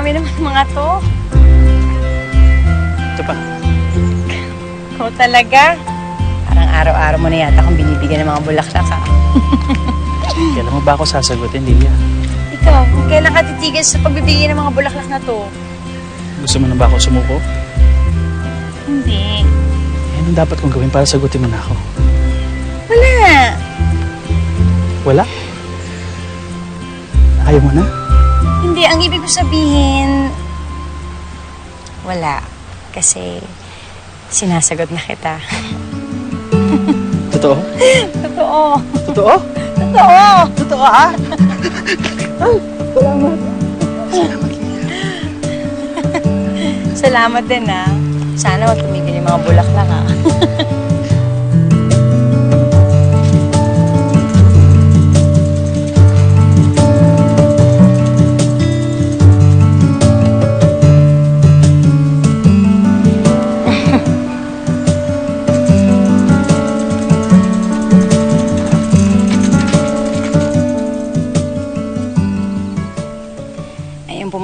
dami naman mga to. Ito pa. Ikaw talaga. Parang araw-araw mo na yata kung binibigyan ng mga bulaklak ha. Kailan mo ba ako sasagutin, Lilia? Ikaw, kailan ka titigil sa pagbibigay ng mga bulaklak na to? Gusto mo na ba ako sumuko? Hindi. Eh, anong dapat kong gawin para sagutin mo na ako? Wala. Wala? Ayaw mo na? Hindi, ang ibig ko sabihin, wala. Kasi sinasagot na kita. Totoo? Totoo. Totoo? Totoo. Totoo, ah? Salamat din ha. Sana wag tumigil yung mga bulaklak ha.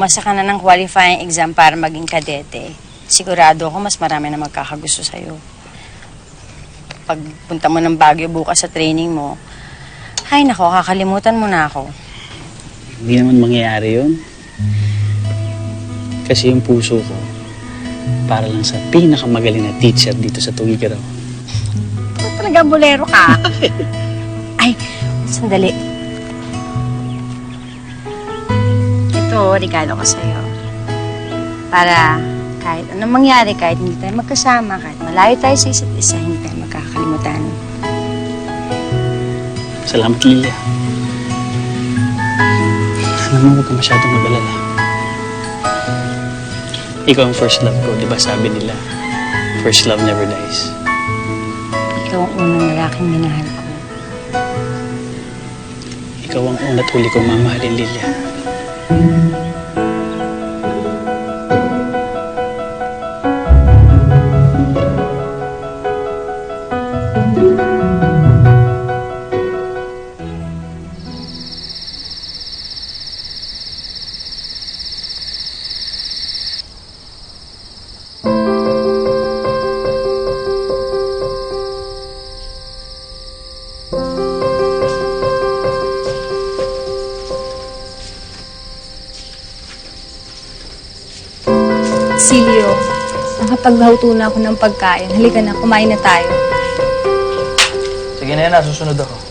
pumasa ka na ng qualifying exam para maging kadete. Sigurado ako mas marami na magkakagusto sa'yo. Pag punta mo ng Baguio bukas sa training mo, ay nako, kakalimutan mo na ako. Hindi naman mangyayari yun. Kasi yung puso ko, para lang sa pinakamagaling na teacher dito sa Tugigaraw. Talaga bolero ka. ay, sandali. Ito, regalo ko sa'yo. Para kahit anong mangyari, kahit hindi tayo magkasama, kahit malayo tayo sa isa't isa, hindi tayo magkakalimutan. Salamat, Lilia. Alam mo, huwag ka masyadong mag-alala. Ikaw ang first love ko, di ba sabi nila? First love never dies. Ikaw ang unang lalaking minahal ko. Ikaw ang una't huli kong mamahalin, Lilia. Silio, nakapaglahuto na ako ng pagkain. Halika na, kumain na tayo. Sige na yan, nasusunod ako.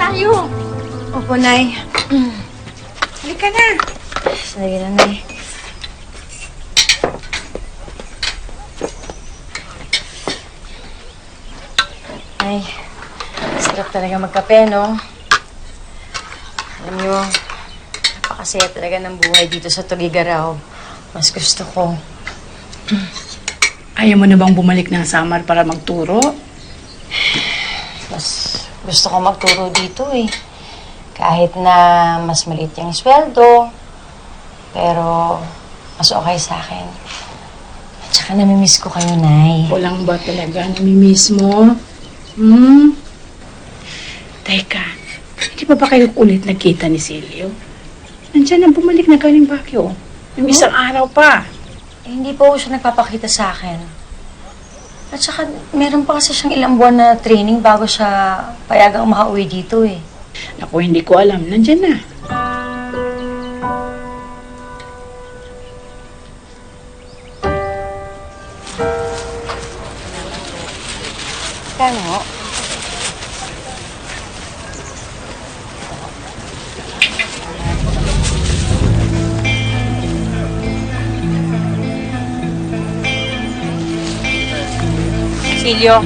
Tayo. Opo, Nay. Halika na. Sige na, Nay. Ay, sarap talaga magkape, no? Alam nyo, napakasaya talaga ng buhay dito sa Tugigaraw. Mas gusto ko. Ayaw mo na bang bumalik ng Samar para magturo? Gusto ko magturo dito eh. Kahit na mas maliit yung sweldo, pero mas okay sa akin. At saka namimiss ko kayo, Nay. Walang ba talaga namimiss mo? Hmm? Teka, hindi pa ba kayo ulit nagkita ni Silio? Nandiyan na bumalik na galing Baguio. Yung isang araw pa. Eh, hindi po siya nagpapakita sa akin. At saka, meron pa kasi siyang ilang buwan na training bago siya payagang makauwi dito eh. Naku, hindi ko alam. Nandiyan na. Kano? Silio.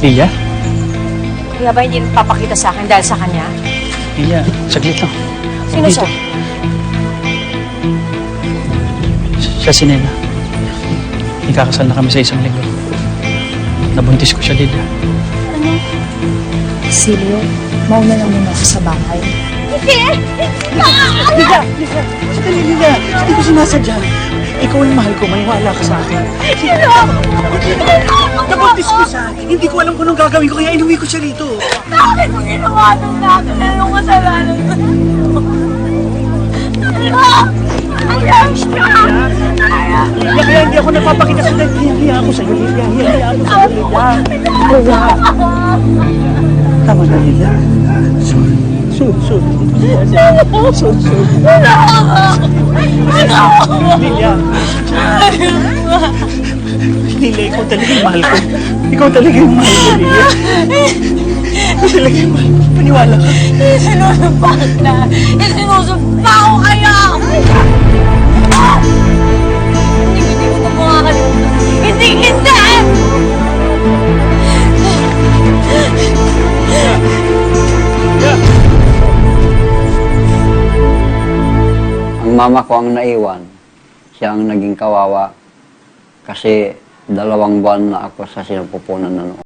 Lilia? Kaya ba hindi papakita sa akin dahil sa kanya? Lilia, saglit lang. Sino siya? Siya si Nena. Ikakasal na kami sa isang linggo. Nabuntis ko siya, Lilia. Silio, mauna lang muna ako sa bahay. Sandali, Lilia. Hindi ko sinasadya. Ikaw ang mahal ko. Maniwala ka sa akin. Nabuntis ko siya. Hindi ko alam kung anong gagawin ko, kaya inuwi ko siya rito. Bakit mo ginawa nung natin? Anong kasalanan ko? Lilia, kaya hindi ako nagpapakita sa Lilia. Hiya ako sa'yo, Lilia. Hiya, hiya ako sa'yo. Lilia. Tama na, Lilia. Sorry. Sorry, sorry. Sorry, sorry. Lilia. Lilia, ikaw talaga yung mahal ko. Ikaw talaga yung mahal ko, Lilia. Ikaw talaga yung mahal ko. Paniwala ka. Sinusumpa na! Sinusumpa ko kayo! Hindi, ko ito makakalimutan. Hindi, hindi! Mama ko ang naiwan. Siya ang naging kawawa kasi dalawang buwan na ako sa sinapupunan na noon.